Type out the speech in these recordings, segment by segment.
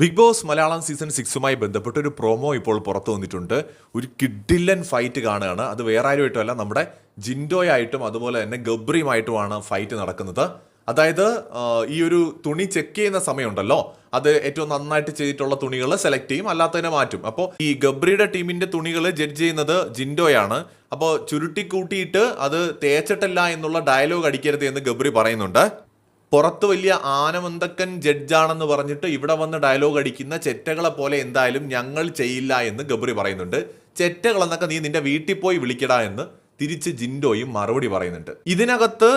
Big Boss Malayalam season സിക്സുമായി ബന്ധപ്പെട്ട ഒരു പ്രൊമോ ഇപ്പോൾ പുറത്തു വന്നിട്ടുണ്ട്. ഒരു കിഡില്ലൻ ഫൈറ്റ് കാണുകയാണ്. അത് വേറെ ആരുമായിട്ടുമല്ല നമ്മുടെ ജിൻഡോയായിട്ടും അതുപോലെ തന്നെ ഗബ്രിയുമായിട്ടുമാണ് ഫൈറ്റ് നടക്കുന്നത്. അതായത് ഈ ഒരു തുണി ചെക്ക് ചെയ്യുന്ന സമയമുണ്ടല്ലോ. അത് ഏറ്റവും നന്നായിട്ട് ചെയ്തിട്ടുള്ള തുണികൾ സെലക്ട് ചെയ്യും അല്ലാത്തതിനെ മാറ്റും. അപ്പോൾ ഈ ഗബ്രിയുടെ ടീമിന്റെ തുണികൾ ജഡ്ജ് ചെയ്യുന്നത് ജിൻഡോയാണ്. അപ്പോൾ ചുരുട്ടി കൂട്ടിയിട്ട് അത് തേച്ചിട്ടില്ല എന്നുള്ള ഡയലോഗ് അടിക്കരുത് എന്ന് ഗബ്രി പറയുന്നുണ്ട്. പുറത്ത് വലിയ ആനമന്തക്കൻ ജഡ്ജാണെന്ന് പറഞ്ഞിട്ട് ഇവിടെ വന്ന് ഡയലോഗ് അടിക്കുന്ന ചെറ്റകളെ പോലെ എന്തായാലും ഞങ്ങൾ ചെയ്യില്ല എന്ന് ഗബ്രി പറയുന്നുണ്ട്. ചെറ്റകളെന്നൊക്കെ നീ നിന്റെ വീട്ടിൽ പോയി വിളിക്കടാ എന്ന് തിരിച്ച് ജിൻഡോയും മറുപടി പറയുന്നുണ്ട്. ഇതിനകത്ത്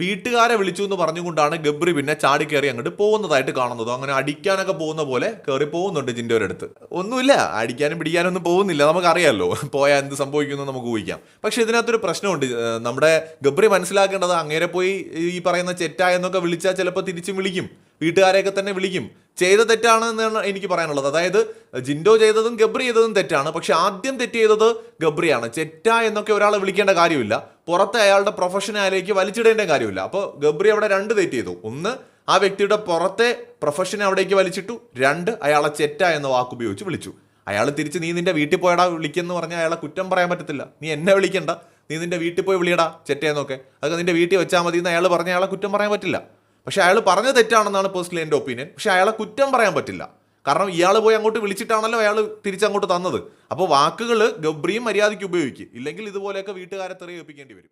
വീട്ടുകാരെ വിളിച്ചു എന്ന് പറഞ്ഞുകൊണ്ടാണ് ഗബ്രി പിന്നെ ചാടി കയറി അങ്ങോട്ട് പോകുന്നതായിട്ട് കാണുന്നത്. അങ്ങനെ അടിക്കാനൊക്കെ പോകുന്ന പോലെ കയറി പോകുന്നുണ്ട് ജിൻഡോയുടെ അടുത്ത്. ഒന്നുമില്ല അടിക്കാനും പിടിക്കാനും ഒന്നും പോകുന്നില്ല നമുക്കറിയാമല്ലോ പോയാൽ എന്ത് സംഭവിക്കുന്നു നമുക്ക് ഊഹിക്കാം. പക്ഷെ ഇതിനകത്തൊരു പ്രശ്നമുണ്ട്. നമ്മുടെ ഗബ്രി മനസ്സിലാക്കേണ്ടത് അങ്ങേരെ പോയി ഈ പറയുന്ന ചെറ്റ എന്നൊക്കെ വിളിച്ചാൽ ചിലപ്പോൾ തിരിച്ചും വിളിക്കും. വീട്ടുകാരെയൊക്കെ തന്നെ വിളിക്കും. ചെയ്ത തെറ്റാണ് എന്നാണ് എനിക്ക് പറയാനുള്ളത്. അതായത് ജിൻഡോ ചെയ്തതും ഗബ്രി ചെയ്തതും തെറ്റാണ്. പക്ഷെ ആദ്യം തെറ്റ് ചെയ്തത് ഗബ്രിയാണ്. ചെറ്റ എന്നൊക്കെ ഒരാളെ വിളിക്കേണ്ട കാര്യമില്ല. പുറത്തെ അയാളുടെ പ്രൊഫഷനാലേക്ക് വലിച്ചിടേണ്ട കാര്യമില്ല. അപ്പോൾ ഗബ്രി അവിടെ രണ്ട് തെറ്റ് ചെയ്തു. ഒന്ന് ആ വ്യക്തിയുടെ പുറത്തെ പ്രൊഫഷനെ അവിടേക്ക് വലിച്ചിട്ടു. രണ്ട് അയാളെ ചെറ്റ എന്ന വാക്ക് ഉപയോഗിച്ച് വിളിച്ചു. അയാൾ തിരിച്ച് നീ നിന്റെ വീട്ടിൽ പോയടാ വിളിക്കെന്ന് പറഞ്ഞാൽ അയാളെ കുറ്റം പറയാൻ പറ്റത്തില്ല. നീ എന്നെ വിളിക്കണ്ട. നീ നിന്റെ വീട്ടിൽ പോയി വിളിയടാ ചെറ്റയെന്നൊക്കെ അതൊക്കെ നിന്റെ വീട്ടിൽ വെച്ചാൽ മതി എന്ന് അയാൾ പറഞ്ഞ അയാളെ കുറ്റം പറയാൻ പറ്റില്ല. പക്ഷെ അയാൾ പറഞ്ഞ തെറ്റാണെന്നാണ് പേഴ്സണലി എന്റെ ഒപ്പീനിയൻ പക്ഷെ അയാളെ കുറ്റം പറയാൻ പറ്റില്ല. കാരണം ഇയാൾ പോയി അങ്ങോട്ട് വിളിച്ചിട്ടാണല്ലോ അയാൾ തിരിച്ചങ്ങോട്ട് തന്നത്. അപ്പോൾ വാക്കുകൾ ഗബ്രിയും മര്യാദയ്ക്ക് ഉപയോഗിക്കുക ഇല്ലെങ്കിൽ ഇതുപോലെയൊക്കെ വീട്ടുകാരെ തെറി ഏൽപ്പിക്കേണ്ടി വരും.